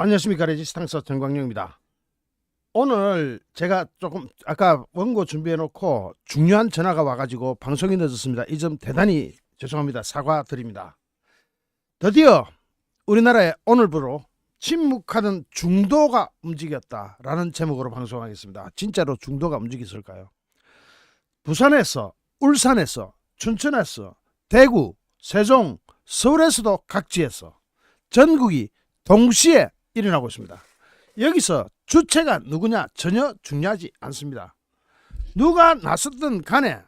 안녕하십니까 레지스탕스 정광용입니다. 오늘 제가 조금 아까 원고 준비해 놓고 중요한 전화가 와가지고 방송이 늦었습니다. 이 점 대단히 죄송합니다. 사과드립니다. 드디어 우리나라에 오늘부로 침묵하던 중도가 움직였다라는 제목으로 방송하겠습니다. 진짜로 중도가 움직였을까요? 부산에서 울산에서 춘천에서 대구 세종 서울에서도 각지에서 전국이 동시에 일어나고 있습니다. 여기서 주체가 누구냐 전혀 중요하지 않습니다. 누가 나섰든 간에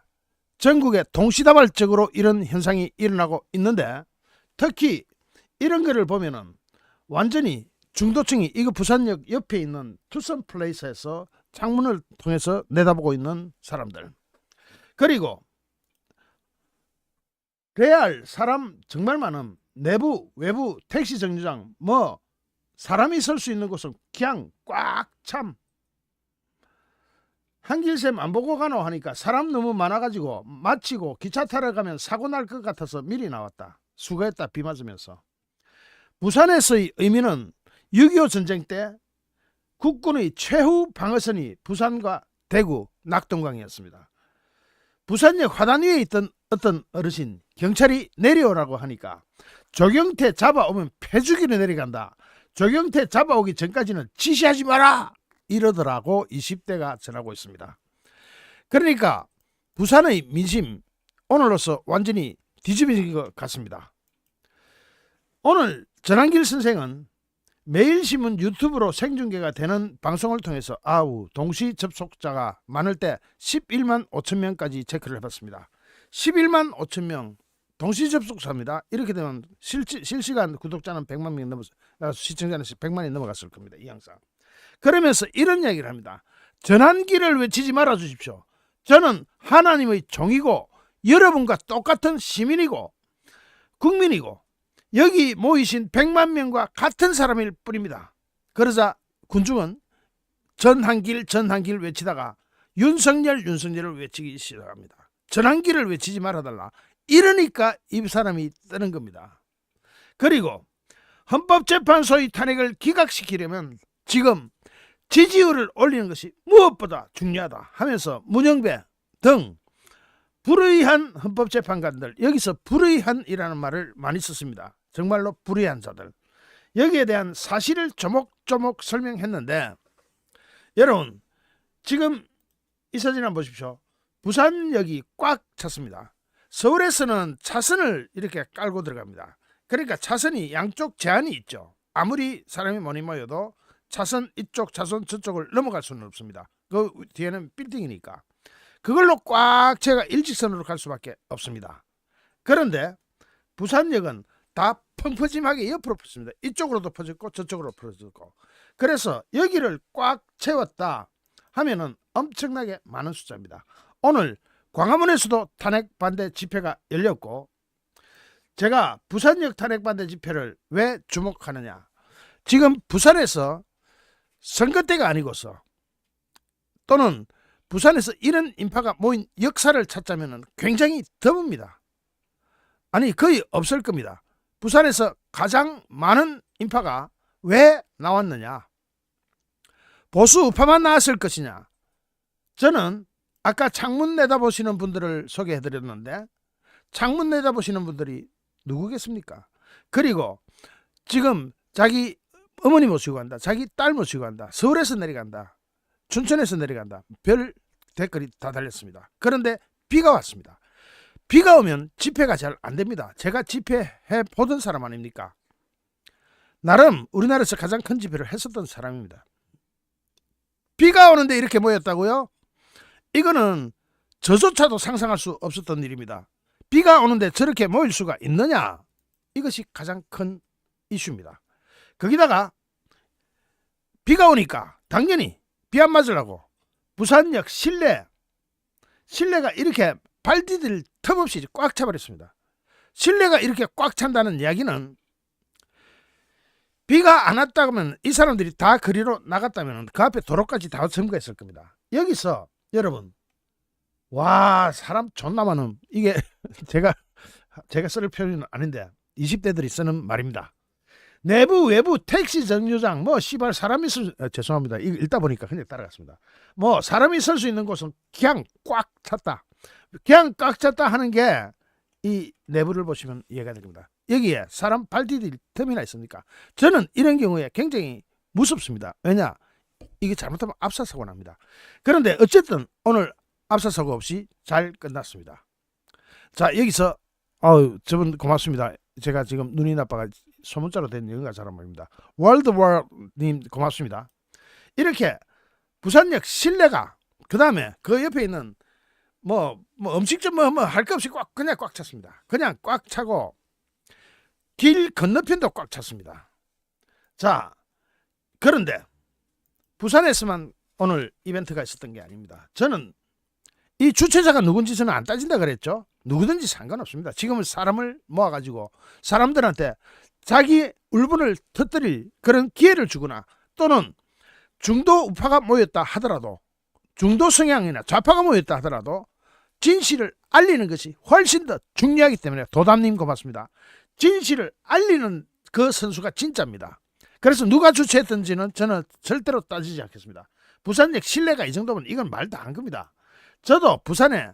전국에 동시다발적으로 이런 현상이 일어나고 있는데 특히 이런 거를 보면은 완전히 중도층이 이거 부산역 옆에 있는 투썸 플레이스에서 창문을 통해서 내다보고 있는 사람들 그리고 레알 사람 정말 많은 내부 외부 택시 정류장 뭐 사람이 설 수 있는 곳은 그냥 꽉 참. 한길샘 안 보고 가노 하니까 사람 너무 많아가지고 마치고 기차 타러 가면 사고 날 것 같아서 미리 나왔다. 수고했다 비 맞으면서. 부산에서의 의미는 6.25 전쟁 때 국군의 최후 방어선이 부산과 대구 낙동강이었습니다. 부산역 화단 위에 있던 어떤 어르신 경찰이 내려오라고 하니까 조경태 잡아오면 패죽이로 내려간다. 조경태 잡아오기 전까지는 지시하지 마라 이러더라고 20대가 전하고 있습니다. 그러니까 부산의 민심 오늘로서 완전히 뒤집어진 것 같습니다. 오늘 전한길 선생은 매일신문 유튜브로 생중계가 되는 방송을 통해서 아우 동시 접속자가 많을 때 11만 5천 명까지 체크를 해봤습니다. 11만 5천 명 동시 접속자입니다. 이렇게 되면 실시, 실시간 구독자는 100만 명이 넘어서 아, 시청자는 100만이 넘어갔을 겁니다. 이 영상. 그러면서 이런 이야기를 합니다. 전환기를 외치지 말아 주십시오. 저는 하나님의 종이고 여러분과 똑같은 시민이고 국민이고 여기 모이신 100만 명과 같은 사람일 뿐입니다. 그러자 군중은 전한길 전한길 외치다가 윤석열 윤석열을 외치기 시작합니다. 전한길을 외치지 말아달라. 이러니까 이 사람이 뜨는 겁니다. 그리고 헌법재판소의 탄핵을 기각시키려면 지금 지지율을 올리는 것이 무엇보다 중요하다 하면서 문영배 등 불의한 헌법재판관들 여기서 불의한이라는 말을 많이 썼습니다. 정말로 불의한 자들 여기에 대한 사실을 조목조목 설명했는데 여러분 지금 이 사진 한번 보십시오. 부산역이 꽉 찼습니다. 서울에서는 차선을 이렇게 깔고 들어갑니다. 그러니까 차선이 양쪽 제한이 있죠. 아무리 사람이 많이 모여도 차선 이쪽 차선 저쪽을 넘어갈 수는 없습니다. 그 뒤에는 빌딩이니까. 그걸로 꽉 채가 일직선으로 갈 수밖에 없습니다. 그런데 부산역은 다 펑퍼짐하게 옆으로 퍼집니다. 이쪽으로도 퍼졌고 저쪽으로 퍼졌고. 그래서 여기를 꽉 채웠다 하면은 엄청나게 많은 숫자입니다. 오늘 광화문에서도 탄핵 반대 집회가 열렸고 제가 부산역 탄핵 반대 집회를 왜 주목하느냐? 지금 부산에서 선거 때가 아니고서 또는 부산에서 이런 인파가 모인 역사를 찾자면 굉장히 드뭅니다. 아니 거의 없을 겁니다. 부산에서 가장 많은 인파가 왜 나왔느냐? 보수 우파만 나왔을 것이냐? 저는 아까 창문 내다보시는 분들을 소개해 드렸는데 창문 내다보시는 분들이 누구겠습니까? 그리고 지금 자기 어머니 모시고 간다. 자기 딸 모시고 간다. 서울에서 내려간다. 춘천에서 내려간다. 별 댓글이 다 달렸습니다. 그런데 비가 왔습니다. 비가 오면 집회가 잘 안 됩니다. 제가 집회해 보던 사람 아닙니까? 나름 우리나라에서 가장 큰 집회를 했었던 사람입니다. 비가 오는데 이렇게 모였다고요? 이거는 저조차도 상상할 수 없었던 일입니다. 비가 오는데 저렇게 모일 수가 있느냐? 이것이 가장 큰 이슈입니다. 거기다가 비가 오니까 당연히 비 안 맞으려고 부산역 실내 실내가 이렇게 발 디딜 틈 없이 꽉 차버렸습니다. 실내가 이렇게 꽉 찬다는 이야기는 비가 안 왔다면 이 사람들이 다 거리로 나갔다면 그 앞에 도로까지 다 점거했을 겁니다. 여기서 여러분 와 사람 존나 많음 이게 제가 제가 쓸 표현은 아닌데 20대들이 쓰는 말입니다. 내부 외부 택시 정류장 뭐 씨발 사람이 있을 아, 죄송합니다. 이거 읽다 보니까 그냥 따라갔습니다. 뭐 사람이 있을 수 있는 곳은 그냥 꽉 찼다. 그냥 꽉 찼다 하는 게 이 내부를 보시면 이해가 됩니다. 여기에 사람 발 디딜 틈이나 있습니까? 저는 이런 경우에 굉장히 무섭습니다. 왜냐? 이게 잘못하면 압사사고 납니다. 그런데 어쨌든 오늘 압사 사고 없이 잘 끝났습니다. 자 여기서 어우 저분 고맙습니다. 제가 지금 눈이 나빠가 소문자로 된 영어가 잘 안 보입니다. 월드월님 고맙습니다. 이렇게 부산역 실내가 그 다음에 그 옆에 있는 뭐, 뭐 음식점 뭐할거 없이 꽉 그냥 꽉 찼습니다. 그냥 꽉 차고 길 건너편도 꽉 찼습니다. 자 그런데 부산에서만 오늘 이벤트가 있었던 게 아닙니다. 저는 이 주최자가 누군지 저는 안 따진다 그랬죠. 누구든지 상관없습니다. 지금은 사람을 모아가지고 사람들한테 자기 울분을 터뜨릴 그런 기회를 주거나 또는 중도 우파가 모였다 하더라도 중도 성향이나 좌파가 모였다 하더라도 진실을 알리는 것이 훨씬 더 중요하기 때문에 도담님 고맙습니다. 진실을 알리는 그 선수가 진짜입니다. 그래서 누가 주최했던지는 저는 절대로 따지지 않겠습니다. 부산역 실내가 이 정도면 이건 말도 안 겁니다. 저도 부산에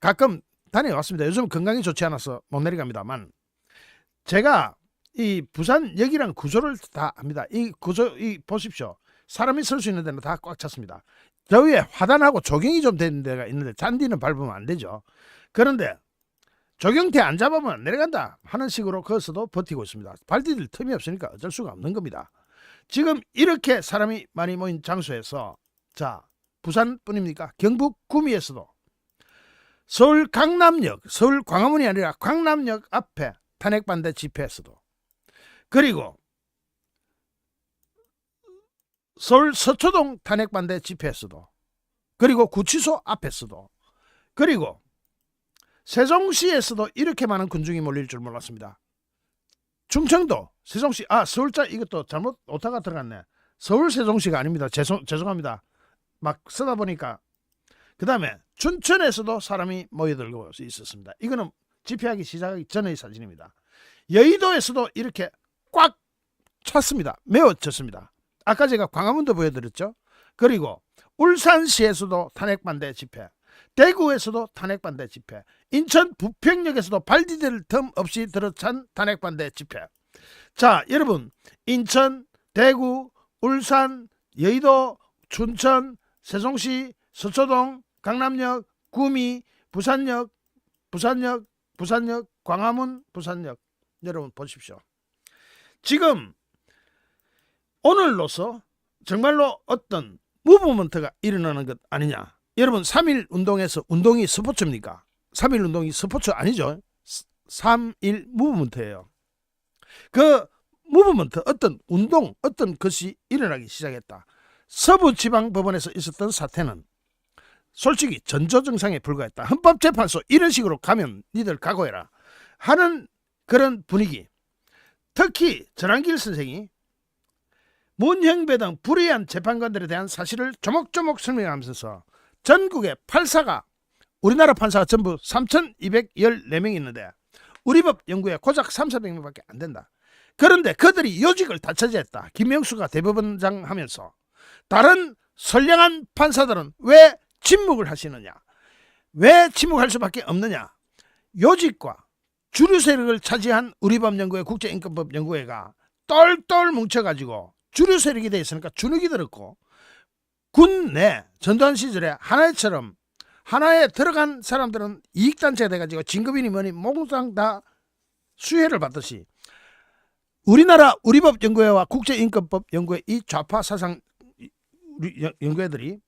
가끔 다녀왔습니다. 요즘 건강이 좋지 않아서 못 내려갑니다만 제가 이 부산역이랑 구조를 다 압니다. 이 구조 이 보십시오. 사람이 설 수 있는 데는 다 꽉 찼습니다. 저 위에 화단하고 조경이 좀 되는 데가 있는데 잔디는 밟으면 안 되죠. 그런데 조경태 안 잡으면 안 내려간다 하는 식으로 거기서도 버티고 있습니다. 발디딜 틈이 없으니까 어쩔 수가 없는 겁니다. 지금 이렇게 사람이 많이 모인 장소에서 자 부산뿐입니까? 경북 구미에서도 서울 강남역, 서울 광화문이 아니라 광남역 앞에 탄핵 반대 집회에서도 그리고 서울 서초동 탄핵 반대 집회에서도 그리고 구치소 앞에서도 그리고 세종시에서도 이렇게 많은 군중이 몰릴 줄 몰랐습니다. 충청도 세종시 아 서울자 이것도 잘못 오타가 들어갔네. 서울 세종시가 아닙니다. 죄송 죄송합니다. 막 쓰다 보니까 그 다음에 춘천에서도 사람이 모여들고 있었습니다. 이거는 집회하기 시작하기 전의 사진입니다. 여의도에서도 이렇게 꽉 찼습니다. 매우 찼습니다. 아까 제가 광화문도 보여드렸죠. 그리고 울산시에서도 탄핵반대 집회, 대구에서도 탄핵반대 집회, 인천 부평역에서도 발디딜 틈 없이 들어찬 탄핵반대 집회. 자, 여러분, 인천, 대구, 울산, 여의도, 춘천, 세종시, 서초동, 강남역, 구미, 부산역, 부산역, 부산역, 광화문, 부산역. 여러분 보십시오. 지금 오늘로서 정말로 어떤 무브먼트가 일어나는 것 아니냐. 여러분 3일 운동에서 운동이 스포츠입니까? 3일 운동이 스포츠 아니죠. 3일 무브먼트예요. 그 무브먼트 어떤 운동 어떤 것이 일어나기 시작했다. 서부지방법원에서 있었던 사태는 솔직히 전조증상에 불과했다. 헌법재판소 이런 식으로 가면 니들 각오해라 하는 그런 분위기. 특히 전한길 선생이 문형배 등 불의한 재판관들에 대한 사실을 조목조목 설명하면서 전국에 판사가 우리나라 판사가 전부 3,214명 있는데 우리 법 연구에 고작 3, 400명밖에 안 된다. 그런데 그들이 요직을 다 차지했다. 김명수가 대법원장 하면서 다른 선량한 판사들은 왜 침묵을 하시느냐? 왜 침묵할 수밖에 없느냐? 요직과 주류 세력을 차지한 우리법연구회 국제인권법연구회가 똘똘 뭉쳐가지고 주류 세력이 돼 있으니까 주눅이 들었고 군내 전두환 시절에 하나처럼 하나에 들어간 사람들은 이익단체가 돼가지고 진급이니 뭐니 몽땅 다 수혜를 받듯이 우리나라 우리법연구회와 국제인권법연구회 이 좌파 사상 우리 연- 연구회들이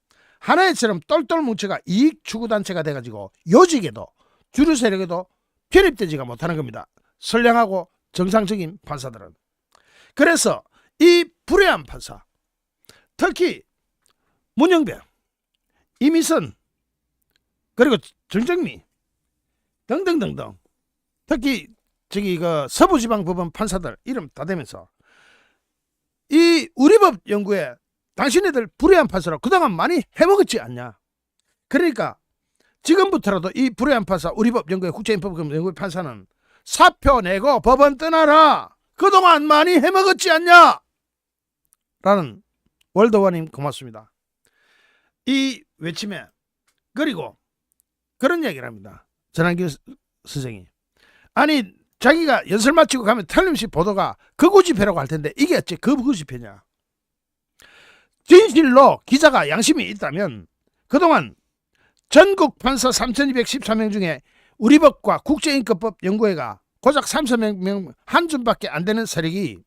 하나의처럼 똘똘 뭉쳐가 이익 추구 단체가 돼가지고 요직에도 주류 세력에도 편입되지가 못하는 겁니다. 선량하고 정상적인 판사들은 그래서 이 불의한 판사 특히 문영배, 이미선 그리고 정정미 등등등등 특히 저기 그 서부지방법원 판사들 이름 다 대면서 이 우리법 연구에 당신네들 불의한 판사로 그동안 많이 해먹었지 않냐. 그러니까 지금부터라도 이 불의한 판사 우리법 연구회 국제인법 연구회 판사는 사표 내고 법원 떠나라. 그동안 많이 해먹었지 않냐? 라는 월드와님 고맙습니다. 이 외침에 그리고 그런 얘기를 합니다. 스- 선생이 아니 자기가 연설 마치고 가면 틀림없이 보도가 극우 집회라고 할 텐데 이게 어째 극우 집회냐? 진실로 기자가 양심이 있다면 그동안 전국 판사 3,213명 중에 우리 법과 국제인권법 연구회가 고작 30명 한 줌밖에 안 되는 세력이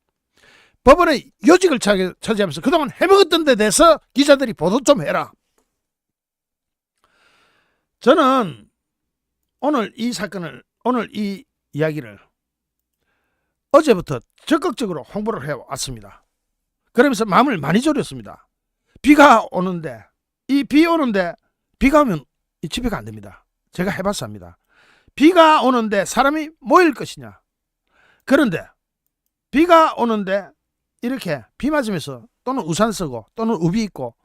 법원의 요직을 차- 차지하면서 그동안 해먹었던 데 대해서 기자들이 보도 좀 해라. 저는 오늘 이 사건을 오늘 이 이야기를 어제부터 적극적으로 홍보를 해왔습니다. 그러면서 마음을 많이 졸였습니다. 비가 오는데 이 비 오는데 비가 오면 이 집회가 안 됩니다. 제가 해봤어 합니다. 비가 오는데 사람이 모일 것이냐? 그런데 비가 오는데 이렇게 비 맞으면서 또는 우산 쓰고 또는 우비 입고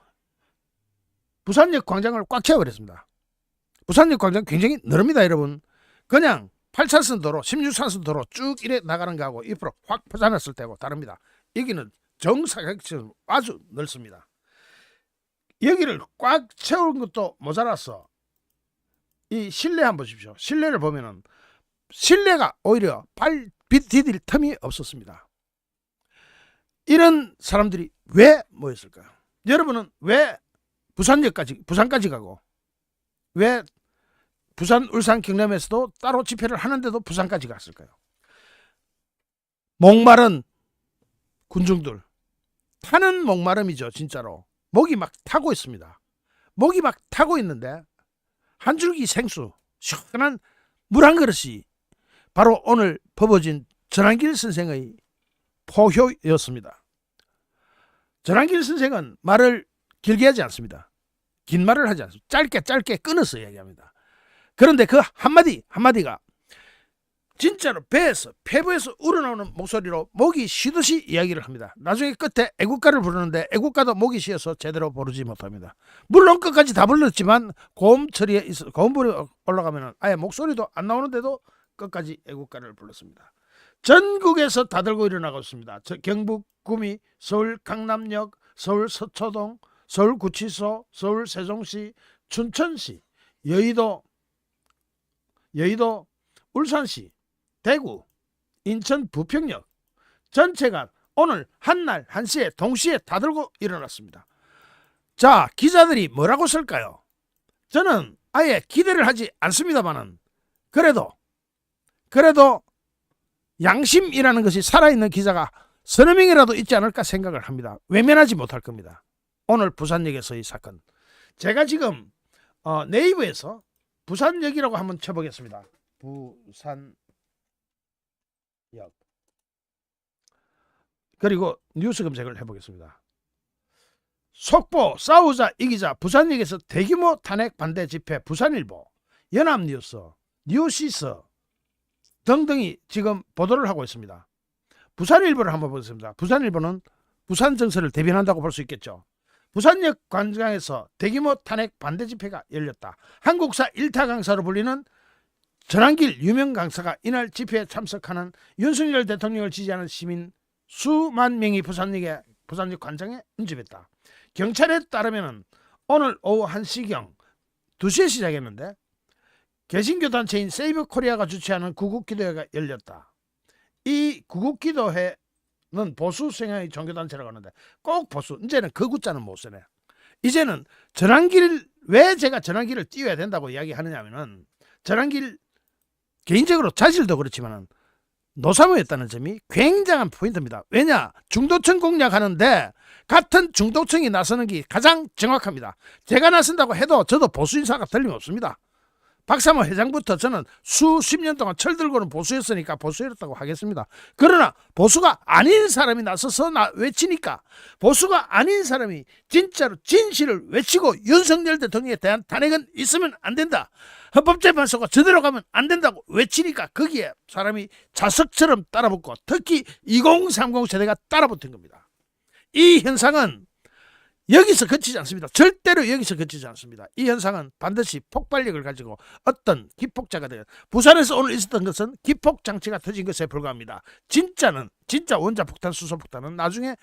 부산역 광장을 꽉 채워버렸습니다. 부산역 광장 굉장히 넓습니다, 여러분. 그냥 8차선 도로, 16차선 도로 쭉 이래 나가는 거하고 옆으로 확 퍼져놨을 때고 다릅니다. 여기는 정사각처럼 아주 넓습니다. 여기를 꽉 채운 것도 모자라서 이 실내 한번 보십시오. 실내를 보면은 실내가 오히려 발 디딜 틈이 없었습니다. 이런 사람들이 왜 모였을까요? 여러분은 왜 부산역까지 부산까지 가고 왜 부산, 울산, 경남에서도 따로 집회를 하는데도 부산까지 갔을까요? 목마른 군중들 타는 목마름이죠, 진짜로. 목이 막 타고 있습니다. 목이 막 타고 있는데 한 줄기 생수, 시원한 물 한 그릇이 바로 오늘 퍼버진 전한길 선생의 포효였습니다. 전한길 선생은 말을 길게 하지 않습니다. 긴 말을 하지 않습니다. 짧게 짧게 끊어서 얘기합니다. 그런데 그 한마디 한마디가 진짜로 배에서 폐부에서 우러나오는 목소리로 목이 쉬듯이 이야기를 합니다. 나중에 끝에 애국가를 부르는데 애국가도 목이 쉬어서 제대로 부르지 못합니다. 물론 끝까지 다 불렀지만 고음 처리에 있어 고음 불이 올라가면 아예 목소리도 안 나오는데도 끝까지 애국가를 불렀습니다. 전국에서 다 들고 일어나고 있습니다. 저 경북 구미, 서울 강남역, 서울 서초동, 서울 구치소, 서울 세종시, 춘천시, 여의도, 여의도, 울산시, 대구, 인천 부평역 전체가 오늘 한날 한시에 동시에 다 들고 일어났습니다. 자, 기자들이 뭐라고 쓸까요? 저는 아예 기대를 하지 않습니다만은 그래도 그래도 양심이라는 것이 살아있는 기자가 서너 명이라도 있지 않을까 생각을 합니다. 외면하지 못할 겁니다. 오늘 부산역에서의 사건. 제가 지금 어, 네이버에서 부산역이라고 한번 쳐보겠습니다. 부산 역. 그리고 뉴스 검색을 해보겠습니다. 속보 싸우자 이기자 부산역에서 대규모 탄핵 반대 집회 부산일보 연합뉴스 뉴시스 등등이 지금 보도를 하고 있습니다. 부산일보를 한번 보겠습니다. 부산일보는 부산 정서를 대변한다고 볼 수 있겠죠. 부산역 광장에서 대규모 탄핵 반대 집회가 열렸다. 한국사 일타 강사로 불리는 전한길 유명 강사가 이날 집회에 참석하는 윤석열 대통령을 지지하는 시민 수만 명이 부산역에 부산역 관장에 응집했다. 경찰에 따르면 오늘 오후 1시경 2시에 시작했는데 개신교 단체인 세이브 코리아가 주최하는 구국기도회가 열렸다. 이 구국기도회는 보수 성향의 종교단체라고 하는데 꼭 보수. 이제는 그 구자는 못 쓰네. 이제는 전환길 왜 제가 전환길을 띄워야 된다고 이야기하느냐면은 전환길 개인적으로 자질도 그렇지만은 노사모였다는 점이 굉장한 포인트입니다. 왜냐 중도층 공략하는데 같은 중도층이 나서는 게 가장 정확합니다. 제가 나선다고 해도 저도 보수 인사가 틀림없습니다. 박사모 회장부터 저는 수십 년 동안 철들고는 보수였으니까 보수였다고 하겠습니다. 그러나 보수가 아닌 사람이 나서서 나 외치니까 보수가 아닌 사람이 진짜로 진실을 외치고 윤석열 대통령에 대한 탄핵은 있으면 안 된다. 헌법재판소가 제대로 가면 안 된다고 외치니까 거기에 사람이 자석처럼 따라붙고 특히 2030 세대가 따라붙은 겁니다. 이 현상은 여기서 그치지 않습니다. 절대로 여기서 그치지 않습니다. 이 현상은 반드시 폭발력을 가지고 어떤 기폭자가 되어 부산에서 오늘 있었던 것은 기폭 장치가 터진 것에 불과합니다. 진짜는 진짜 원자 폭탄 수소 폭탄은 나중에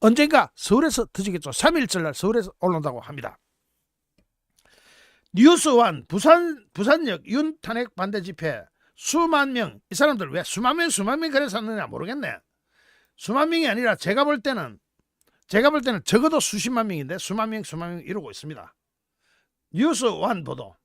언젠가 서울에서 터지겠죠. 3일절 날 서울에서 올라온다고 합니다. 뉴스원 부산 부산역 윤 탄핵 반대 집회 수만 명 이 사람들 왜 수만 명 수만 명 그래서 샀느냐 모르겠네. 수만 명이 아니라 제가 볼 때는 제가 볼 때는 적어도 수십만 명인데 수만 명 수만 명 이러고 있습니다. 뉴스원 보도.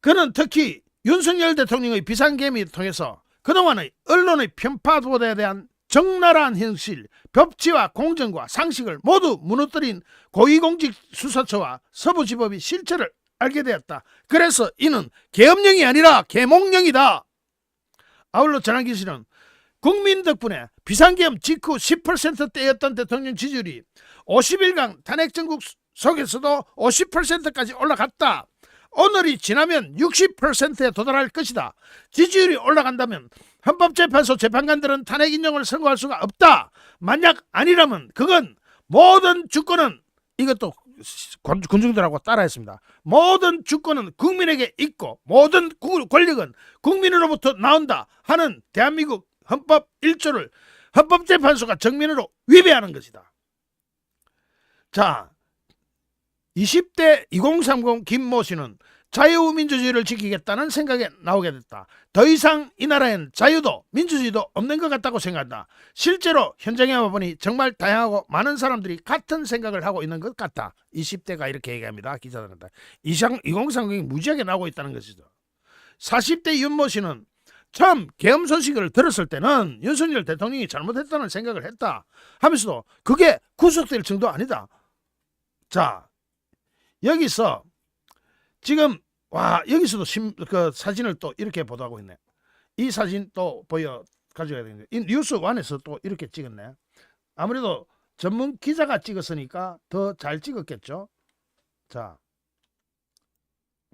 그는 특히 윤석열 대통령의 비상계획을 통해서 그동안의 언론의 편파 보도에 대한 적나라한 현실, 법치와 공정과 상식을 모두 무너뜨린 고위공직 수사처와 서부지법이 실체를 알게 되었다. 그래서 이는 계엄령이 아니라 계몽령이다. 아울러 전환기 씨는 국민 덕분에 비상계엄 직후 10%대였던 대통령 지지율이 50일간 탄핵 전국 속에서도 50%까지 올라갔다. 오늘이 지나면 60%에 도달할 것이다. 지지율이 올라간다면 헌법재판소 재판관들은 탄핵 인용을 선고할 수가 없다. 만약 아니라면 그건 모든 주권은 이것도 군- 군중들하고 따라했습니다. 모든 주권은 국민에게 있고 모든 구- 권력은 국민으로부터 나온다 하는 대한민국 헌법 1조를 헌법재판소가 정면으로 위배하는 것이다. 자, 20대 2030 김모 씨는 자유민주주의를 지키겠다는 생각에 나오게 됐다. 더 이상 이 나라엔 자유도 민주주의도 없는 것 같다고 생각한다. 실제로 현장에 와보니 정말 다양하고 많은 사람들이 같은 생각을 하고 있는 것 같다. 20대가 이렇게 얘기합니다. 기자들한테. 이상 2030이 무지하게 나오고 있다는 것이죠. 40대 윤모 씨는 처음 계엄 소식을 들었을 때는 윤석열 대통령이 잘못했다는 생각을 했다 하면서도 그게 구속될 정도 아니다. 자, 여기서 지금 와 여기서도 심, 그 사진을 또 이렇게 보도하고 있네. 이 사진 또 보여 가져야 되는데 이 뉴스 원에서 또 이렇게 찍었네. 아무래도 전문 기자가 찍었으니까 더 잘 찍었겠죠. 자,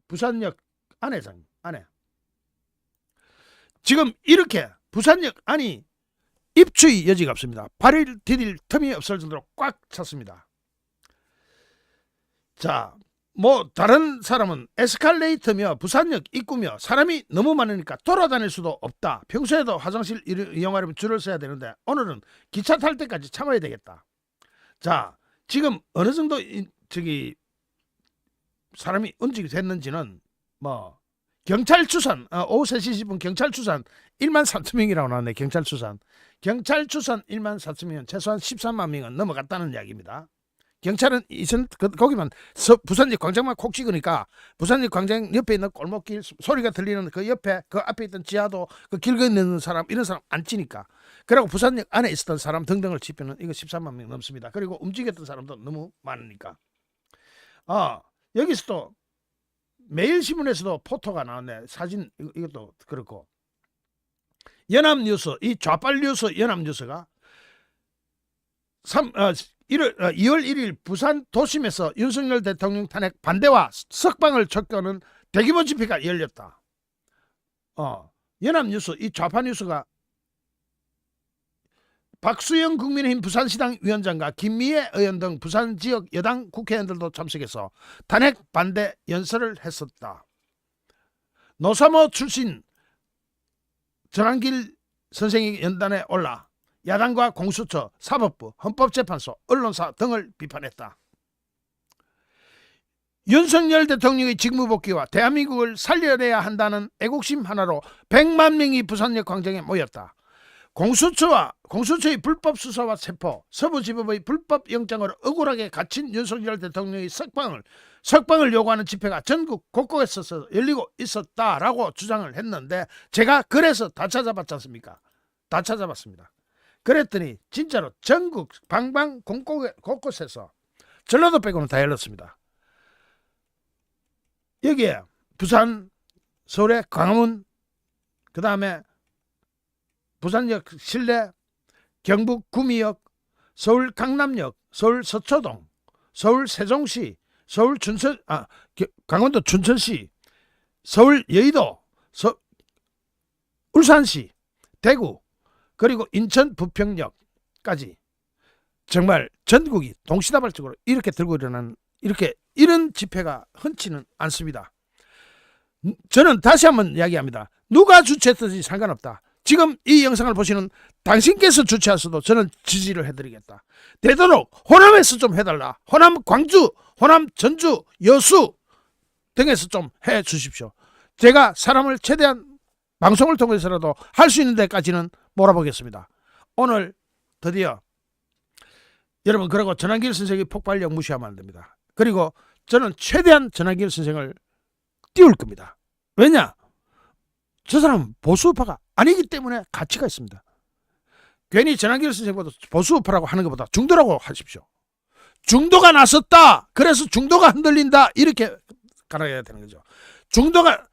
부산역 안에장 안에 지금 이렇게 부산역 안이 입추의 여지가 없습니다. 발을 디딜 틈이 없을 정도로 꽉 찼습니다. 자, 뭐 다른 사람은 에스컬레이터며 부산역 입구며 사람이 너무 많으니까 돌아다닐 수도 없다. 평소에도 화장실 이- 이용하려면 줄을 서야 되는데 오늘은 기차 탈 때까지 참아야 되겠다. 자, 지금 어느 정도 이- 저기 사람이 움직이 됐는지는 뭐 경찰 추산 어, 오후 3시 10분 경찰 추산 1만 4천 명이라고 나왔네. 경찰 추산. 경찰 추산 1만 4천 명 최소한 13만 명은 넘어갔다는 이야기입니다. 경찰은 이선 그, 거기만 서, 부산역 광장만 콕 찍으니까 부산역 광장 옆에 있는 골목길 소- 소리가 들리는 그 옆에 그 앞에 있던 지하도 그길 건너는 사람 이런 사람 안 치니까. 그리고 부산역 안에 있었던 사람 등등을 치면은 이거 13만 명 넘습니다. 그리고 움직였던 사람도 너무 많으니까. 아 여기서도 매일신문에서도 포토가 나왔네. 사진 이것도 그렇고. 연합뉴스 이 좌빨뉴스 연합뉴스가 3, 어, 1월, 어, 2월 1일 부산 도심에서 윤석열 대통령 탄핵 반대와 석방을 촉구하는 대규모 집회가 열렸다. 어, 연합뉴스 이 좌파뉴스가 박수영 국민의힘 부산시당 위원장과 김미애 의원 등 부산 지역 여당 국회의원들도 참석해서 탄핵 반대 연설을 했었다. 노사모 출신 전한길 선생이 연단에 올라 야당과 공수처, 사법부, 헌법재판소, 언론사 등을 비판했다. 윤석열 대통령의 직무 복귀와 대한민국을 살려내야 한다는 애국심 하나로 100만 명이 부산역 광장에 모였다. 공수처와 공수처의 불법 수사와 체포, 서부지법의 불법 영장으로 억울하게 갇힌 윤석열 대통령의 석방을 석방을 요구하는 집회가 전국 곳곳에서 열리고 있었다라고 주장을 했는데 제가 그래서 다 찾아봤지 않습니까? 다 찾아봤습니다. 그랬더니 진짜로 전국 방방 곳곳, 곳곳에서 전라도 빼고는 다 열렸습니다. 여기에 부산, 서울의 광화문, 그 다음에 부산역 실내, 경북 구미역, 서울 강남역, 서울 서초동, 서울 세종시, 서울 춘천, 아, 겨- 강원도 춘천시, 서울 여의도, 서, 울산시, 대구, 그리고 인천 부평역까지 정말 전국이 동시다발적으로 이렇게 들고 일어나는 이렇게 이런 집회가 흔치는 않습니다. 음, 저는 다시 한번 이야기합니다. 누가 주최했든지 상관없다. 지금 이 영상을 보시는 당신께서 주최하셔도 저는 지지를 해드리겠다. 되도록 호남에서 좀 해달라. 호남 광주, 호남 전주, 여수 등에서 좀 해 주십시오. 제가 사람을 최대한 방송을 통해서라도 할 수 있는 데까지는 몰아보겠습니다. 오늘 드디어 여러분 그리고 전환길 선생의 폭발력 무시하면 안 됩니다. 그리고 저는 최대한 전환길 선생을 띄울 겁니다. 왜냐? 저 사람은 보수파가 아니기 때문에 가치가 있습니다. 괜히 전환길 선생보다 보수파라고 하는 것보다 중도라고 하십시오. 중도가 나섰다. 그래서 중도가 흔들린다. 이렇게 갈아야 되는 거죠. 중도가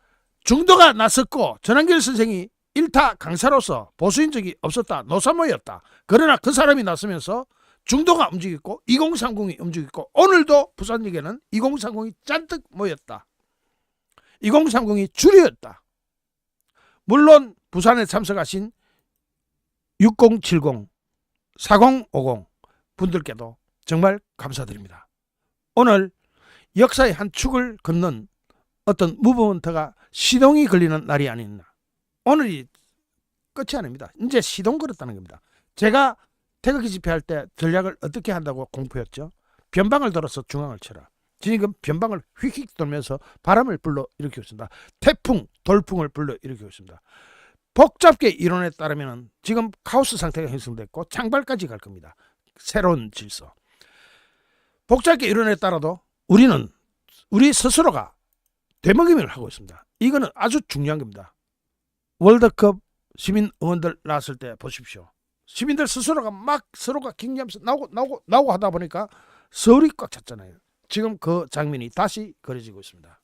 중도가 나섰고 전환길 선생이 일타 강사로서 보수인 적이 없었다. 노사모였다. 그러나 그 사람이 나서면서 중도가 움직였고 2030이 움직였고 오늘도 부산역에는 2030이 잔뜩 모였다. 2030이 줄이었다. 물론 부산에 참석하신 6070, 4050 분들께도 정말 감사드립니다. 오늘 역사의 한 축을 걷는 어떤 무브먼트가 시동이 걸리는 날이 아니었나. 오늘이 끝이 아닙니다. 이제 시동 걸었다는 겁니다. 제가 태극기 집회할 때 전략을 어떻게 한다고 공포였죠. 변방을 돌아서 중앙을 쳐라. 지금 변방을 휙휙 돌면서 바람을 불러 일으키고 있습니다. 태풍, 돌풍을 불러 일으키고 있습니다. 복잡게 이론에 따르면 지금 카오스 상태가 형성됐고 창발까지 갈 겁니다. 새로운 질서. 복잡게 이론에 따라도 우리는 우리 스스로가 되먹임을 하고 있습니다. 이거는 아주 중요한 겁니다. 월드컵 시민 응원들 나왔을 때 보십시오. 시민들 스스로가 막 서로가 경기하면서 나오고 나오고 나오고 하다 보니까 서울이 꽉 찼잖아요. 지금 그 장면이 다시 그려지고 있습니다.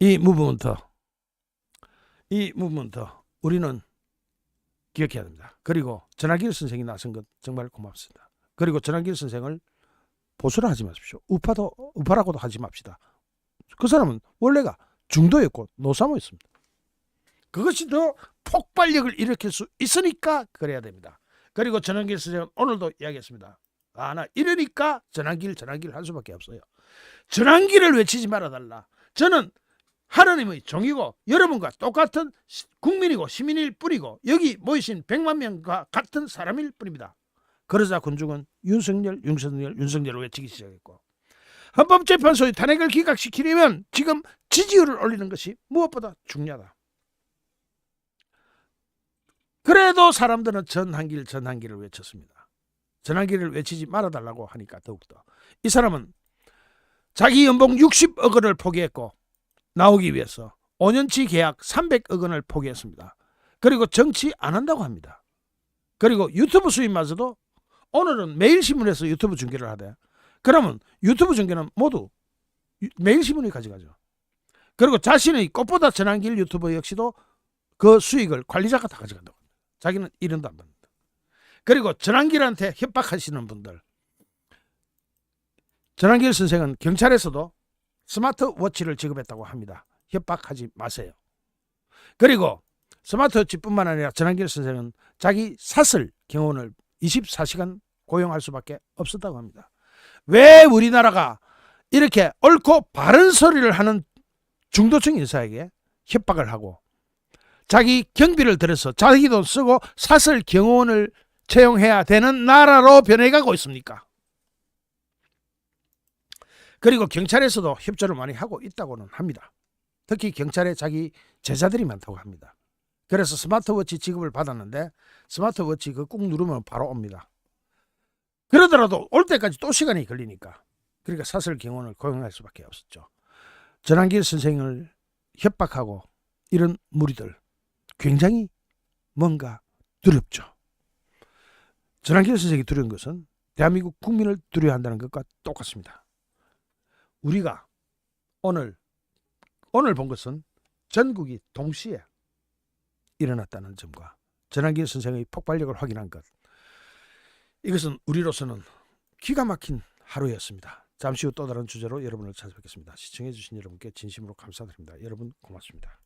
이 무브먼트, 이 무브먼트 우리는 기억해야 됩니다. 그리고 전하길 선생이 나선 것 정말 고맙습니다. 그리고 전하길 선생을 보수를 하지 마십시오. 우파도 우파라고도 하지 맙시다. 그 사람은 원래가 중도였고 노사모였습니다. 그것이 더 폭발력을 일으킬 수 있으니까 그래야 됩니다. 그리고 전환길 선생은 오늘도 이야기했습니다. 아, 나 이러니까 전환길, 전환길 할 수밖에 없어요. 전환길을 외치지 말아달라. 저는 하나님의 종이고 여러분과 똑같은 시- 국민이고 시민일 뿐이고 여기 모이신 100만 명과 같은 사람일 뿐입니다. 그러자 군중은 윤석열, 윤석열, 윤석열을 외치기 시작했고 헌법재판소의 탄핵을 기각시키려면 지금 지지율을 올리는 것이 무엇보다 중요하다. 그래도 사람들은 전한길 전한길을 외쳤습니다. 전한길을 외치지 말아달라고 하니까 더욱더 이 사람은 자기 연봉 60억 원을 포기했고 나오기 위해서 5년치 계약 300억 원을 포기했습니다. 그리고 정치 안 한다고 합니다. 그리고 유튜브 수입마저도 오늘은 매일신문에서 유튜브 중계를 하대. 그러면 유튜브 중계는 모두 유- 매일신문이 가져가죠. 그리고 자신의 꽃보다 전한길 유튜버 역시도 그 수익을 관리자가 다 가져간다고. 자기는 1원도 안 받는다. 그리고 전한길한테 협박하시는 분들. 전한길 선생은 경찰에서도 스마트워치를 지급했다고 합니다. 협박하지 마세요. 그리고 스마트워치뿐만 아니라 전한길 선생은 자기 사슬 경호원을 24시간 고용할 수밖에 없었다고 합니다. 왜 우리나라가 이렇게 옳고 바른 소리를 하는 중도층 인사에게 협박을 하고 자기 경비를 들여서 자기 돈 쓰고 사설 경호원을 채용해야 되는 나라로 변해가고 있습니까? 그리고 경찰에서도 협조를 많이 하고 있다고는 합니다. 특히 경찰에 자기 제자들이 많다고 합니다. 그래서 스마트워치 지급을 받았는데 스마트워치 그 꾹 누르면 바로 옵니다. 그러더라도 올 때까지 또 시간이 걸리니까 그러니까 사설 경호원을 고용할 수밖에 없었죠. 전한길 선생을 협박하고 이런 무리들 굉장히 뭔가 두렵죠. 전한길 선생이 두려운 것은 대한민국 국민을 두려워한다는 것과 똑같습니다. 우리가 오늘 오늘 본 것은 전국이 동시에 일어났다는 점과 전한길 선생의 폭발력을 확인한 것. 이것은 우리로서는 기가 막힌 하루였습니다. 잠시 후 또 다른 주제로 여러분을 찾아뵙겠습니다. 시청해 주신 여러분께 진심으로 감사드립니다. 여러분 고맙습니다.